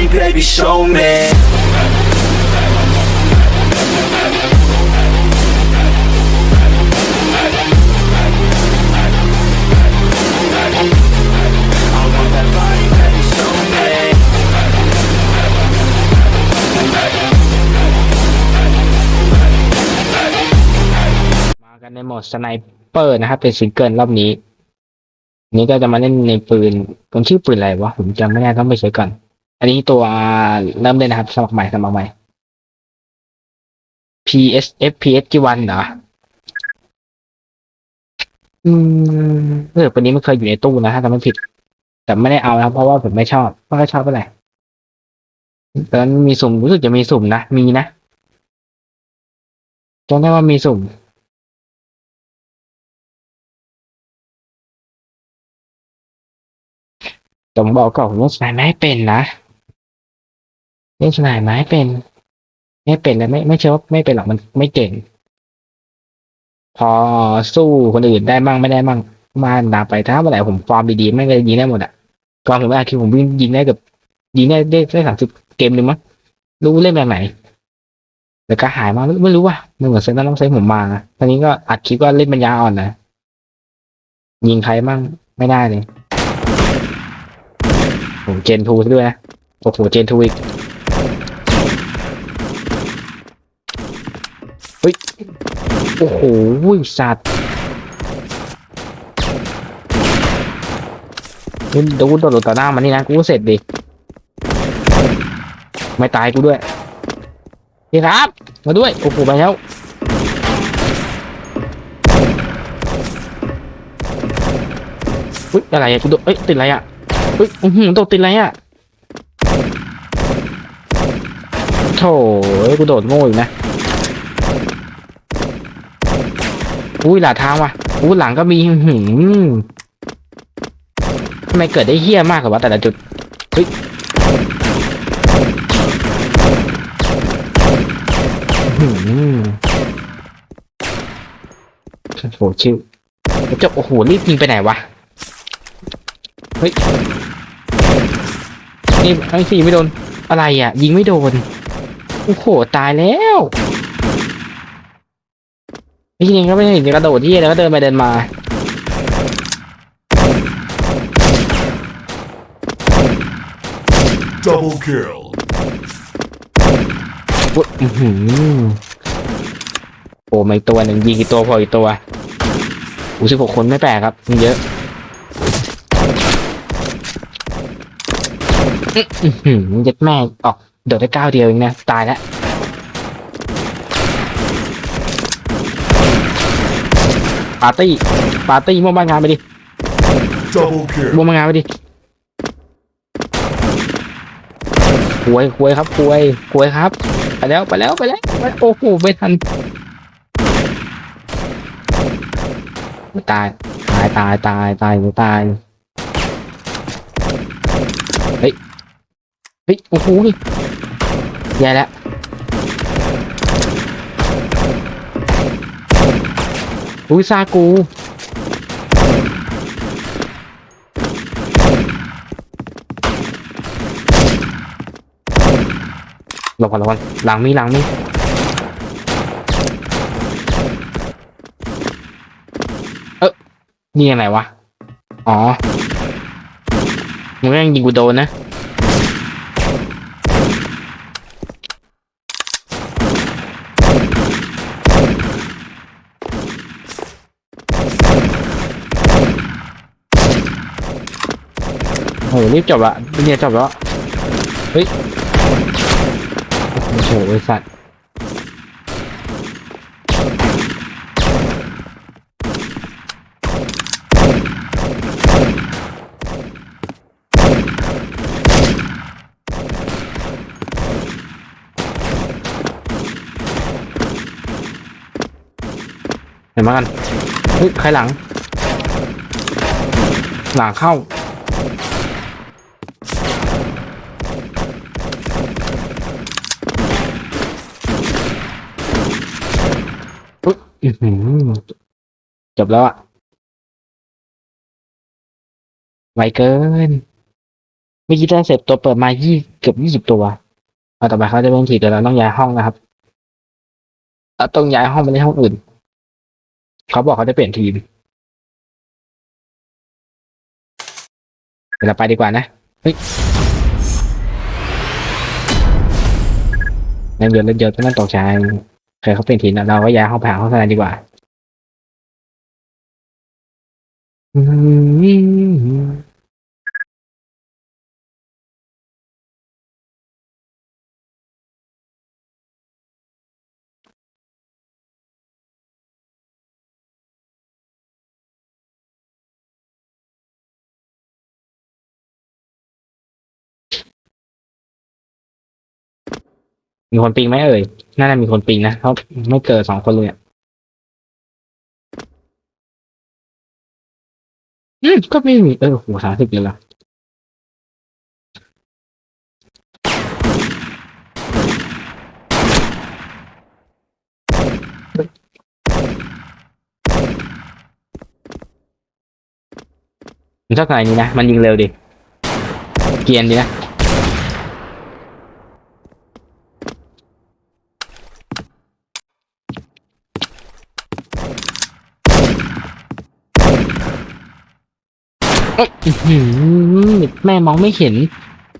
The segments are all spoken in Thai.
body, baby, show me. มากันในโหมดสไนเปอร์นะครับ เป็นซิงเกิลรอบนี้ นี้ก็จะมาเล่นในปืนมันชื่อปืนอะไรวะ ผมจำไม่ได้ต้องไปเช็คก่อน อันนี้ตัวเริ่มเล่นะครับ สมัครใหม่สมัครใหม่ PSF PS กี่วันเหรอ อืมเออปืนนี้มันเคยอยู่ในตู้นะถ้าจำไม่ผิด แต่ไม่ได้เอานะครับเพราะว่าผมไม่ชอบไม่ค่อยชอบเท่าไหร่ตอนมีสุ่มรู้สึกจะมีสุ่มนะมีนะจำได้ว่ามีสุ่มผมบอกก่อนผมเล่นสไนไม่เป็นนะ เล่นสไนไม่เป็น ไม่เป็นเลยไม่ไม่เชื่อว่าไม่เป็นหรอกมันไม่เก่ง พอสู้คนอื่นได้บ้างไม่ได้บ้างมาดาไปถ้าเมื่อไหร่ผมฟอร์มดีๆไม่ก็ยิงได้หมดอะก่อนผมอาคิวผมวิ่งยิงได้เกับยิงได้ได้ได้สามสิบเกมหนึ่งมั้งรู้เล่นแบบไหนแต่ก็หายมาไม่ไม่รู้ว่ามันเหมือนเซนต์ต้องใช้ผมมาตอนนี้ก็อัดคลิปว่าเล่นปัญญาอ่อนนะยิงใครมั่งไม่ได้เลยผมเจนทูซะด้วยนะโอ้โหเจนทูอีก เฮ้ย โอ้โหสัตว์นี่ดูโดดต่อหน้ามันนี่นะกูเสร็จดิไม่ตายกูด้วยพี่ครับ มาด้วยโอ้โหไปแล้วอุ้ยอะไรอะกูโดดเอ้ยติดอะไรอะเฮ้ยอื้อหือตกติดอะไรอะโถเอ้ยกูโดดโง่อีกนะ อุ้ยหลาทางว่ะอุ้ยหลังก็มีหือทำไมเกิดได้เฮี้ยมากกว่าแต่ละจุดเฮ้ยหือโอ้โหชิวจบโอ้โหรีบยิงไปไหนวะ เฮ้ย นี่ไอ้สี่ไม่โดน อะไรอะ ยิงไม่โดน โอ้โห ตายแล้ว พี่ยิงก็ไม่เห็นจะกระโดดที่แล้วก็เดินไปเดินมา Double kill. อุ๊ยอื้อหือโอ้มาอีกตัวหนึ่งยิงอีกตัวพออีกตัวอู้สิบหกคนไม่แปลกครับมันเยอะอื้อหือยัดแม่ออกโดดได้ก้าวเดียวเองนะ ตายแล้ว ปาร์ตี้ปาร์ตี้มั่วบ้านงานไปดิ Double kill. มั่วบ้านงานไปดิควยควยครับควยควยครับไปแล้วไปแล้วไปแล้วไปโอ้โหไม่ทันตายตายตายตายตายหนูตายเฮ้ยเฮ้ยโอ้โหแย่แล้ว อุ้ยซากูหลบก่อนหลบก่อนหลังมีหลังมีเออนี่ยังไงวะ อ๋อมึงยังยิงกูโดนนะ โหรีบจบละเนี่ยจบแล้ว เฮ้ย โอ้โหไอสัตว์เห็นมากัน เฮ้ย ใครหลัง หลังเข้า อือหือจบแล้วอะไวเกินมื่อกี้ได้เสร็จตัวเปิดมายี่เกือบยี่สิบตัวเอาต่อไปเขาจะเป็นทีเดี๋ยวเราต้องย้ายห้องนะครับเราต้องย้ายห้องไปเล่นห้องอื่น เขาบอกเขาจะเปลี่ยนทีมเดี๋ยวเราไปดีกว่านะเฮ้ยเล่นเยอะเล่นเยอะก็น่าตกใจ เคยเขาเปลี่ยนทีมเราก็ย้ายห้องไปหาห้องสนายดีกว่า มีคนปิงไหมเอ่ย น่าจะมีคนปิงนะเพราะไม่เกิดสองคนเลยอะอืมก็ไม่มีเออโหสามสิบเลยละมันชอบสไนนี้นะ มันยิงเร็วดิ เกียนดีนะ อ้ยแม่มองไม่เห็น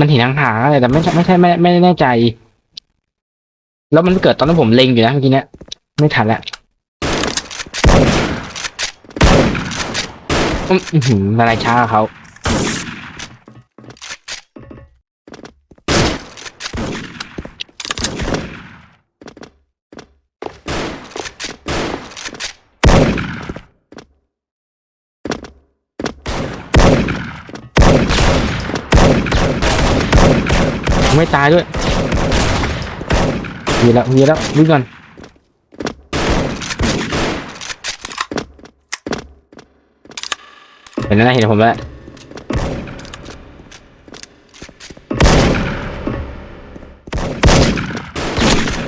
มันเห็นห่างๆอะไรแต่ไม่ใช่ไม่ใช่ไม่ไม่แน่ใจ แล้วมันเกิดตอนที่ผมเล็งอยู่นะเมื่อกี้เนี้ยไม่ทันละอื้ออื้อหืออะไรช้าเขา ไม่ตายด้วยมีแล้วมีแล้ววิ่งก่อนเห็นแล้วนะเห็นผมแล้ว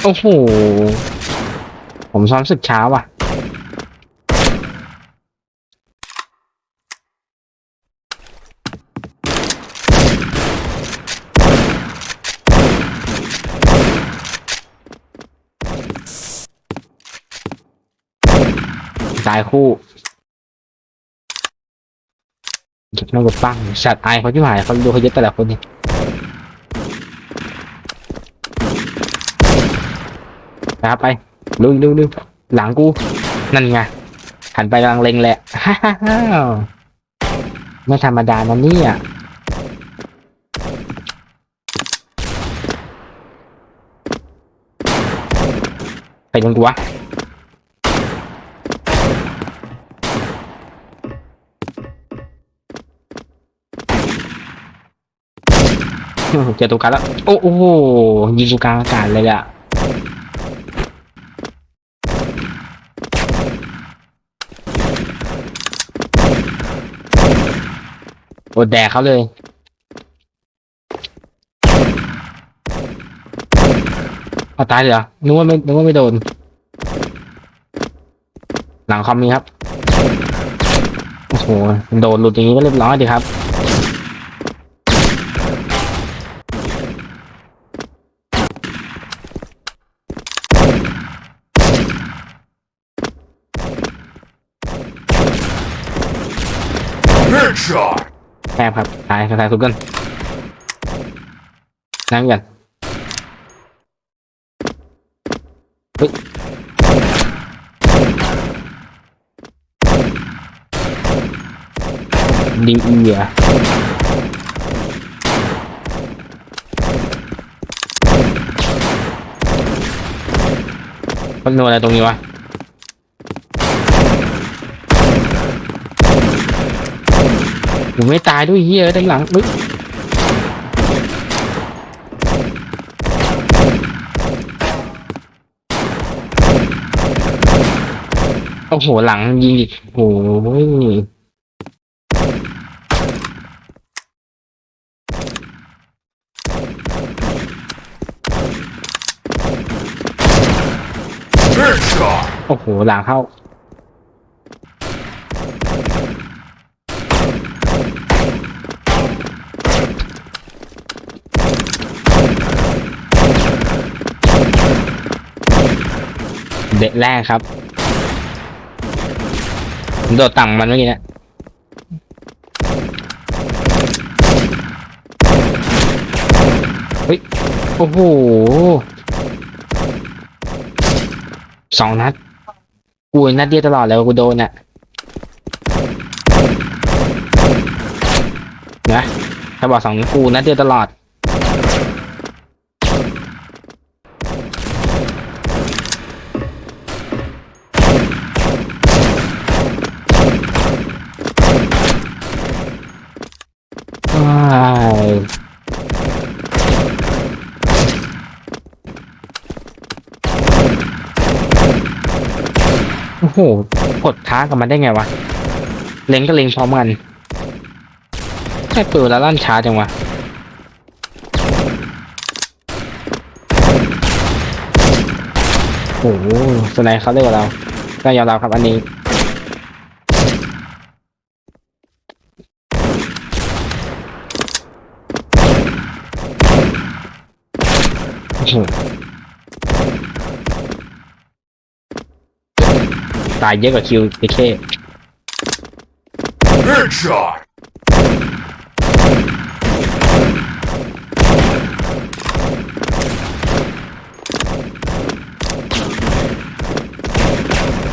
โอ้โห ผมซ้อมศึกเช้าว่ะ ตายคู่เก็บน้องกดปังสัตว์อเขาที่หายเขาดูเขาเยอะแต่ละคนเนี่ยนะครับไปลุยลุยลุยหลังกูนั่นไงหันไปกำลังเล็งแหละฮ่าฮ่าไม่ธรรมดานะเนี่ยไปโดนกูวะ เจอตัวกันแล้ว โอ้โหยิงกลางอากาศเลยอะโอดแดกเขาเลยเอาตายเลยเหรอ นึกว่าไม่ นึกว่าไม่โดน หลังคอมมีครับ โอ้โห โดนหลุดอย่างนี้ก็เรียบร้อยดีครับ แอบครับตายตายทุกกันนั่งกันเฮ้ยดิงอีอะมันโดนอะไรตรงนี้วะ ผมไม่ตายด้วยเฮียด้านหลังมึงโอ้โหหลังยิงอีกโอ้โหโอ้โหหลังเข้า เด็ดแรกครับผมโดดต่ำมันเมื่อกี้นี่ยเฮ้ย โอ้โหสองนัด กูนัดเดียวตลอดเลยกูโดนอะนะถ้าบอกสองกูนัดเดียวตลอด โอ้โห กดท้ากับมันได้ไงวะ เล็งก็เล็งพร้อมกันแค่ปืนแล้วลั่นช้าจังวะโอ้โหสไนเขาเรียกว่าเราก็ยอมรับครับอันนี้ โอ้โห ตายเยอะกว่าคิวไอเค Headshot.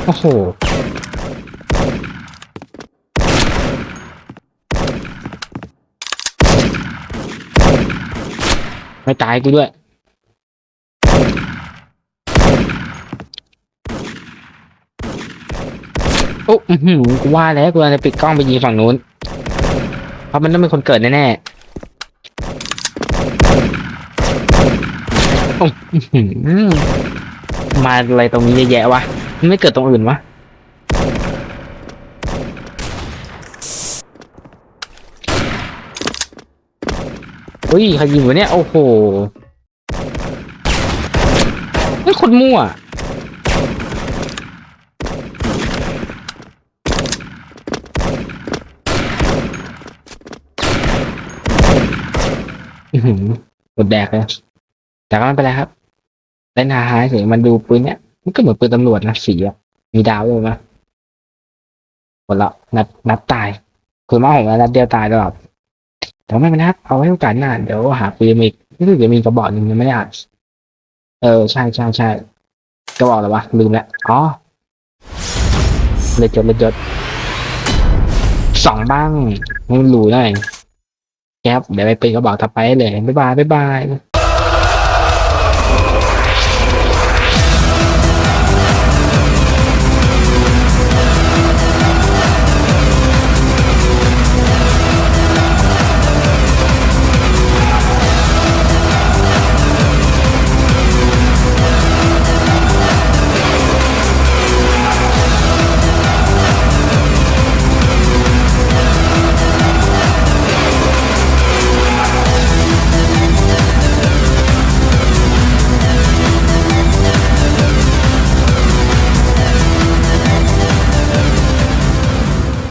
โอ้โห ไม่ตายกูด้วย อ้อื้อหือกูว่าแล้วกูจะปิดกล้องไปยิงฝั่งนู้น เพราะมันต้องเป็นคนเกิดแน่ๆอ้อมาอะไรตรงนี้เยอะแยะวะ มันไม่เกิดตรงอื่นวะอุ้ยใครยิงวะเนี่ย โอ้โหนี่คนมั่ว อือหือกดแดกเลยแต่ก็ไม่เป็นไรครับเล่นฮาฮาเฉยมันดูปืนเนี้ยมันก็เหมือนปืนตำรวจนะสีอะมีดาวด้วยนะหมดละนัดนัดตายคุณมาผมนัดเดียวตายตลอดแต่ไม่เป็นไรครับเอาไว้โอกาสหน้าเดี๋ยวหาปืนอีกนี่คือจะมีกระบอกหนึ่งยังไม่ได้อ่าเออใช่ใช่ใช่กระบอกอะไรวะลืมแล้วอ๋อเลยจดเลยจดสองบ้างมึงรู้หน่อย ครับเดี๋ยวไปเป็นกระบอกต่อไปเลยบ๊ายบายบ๊ายบาย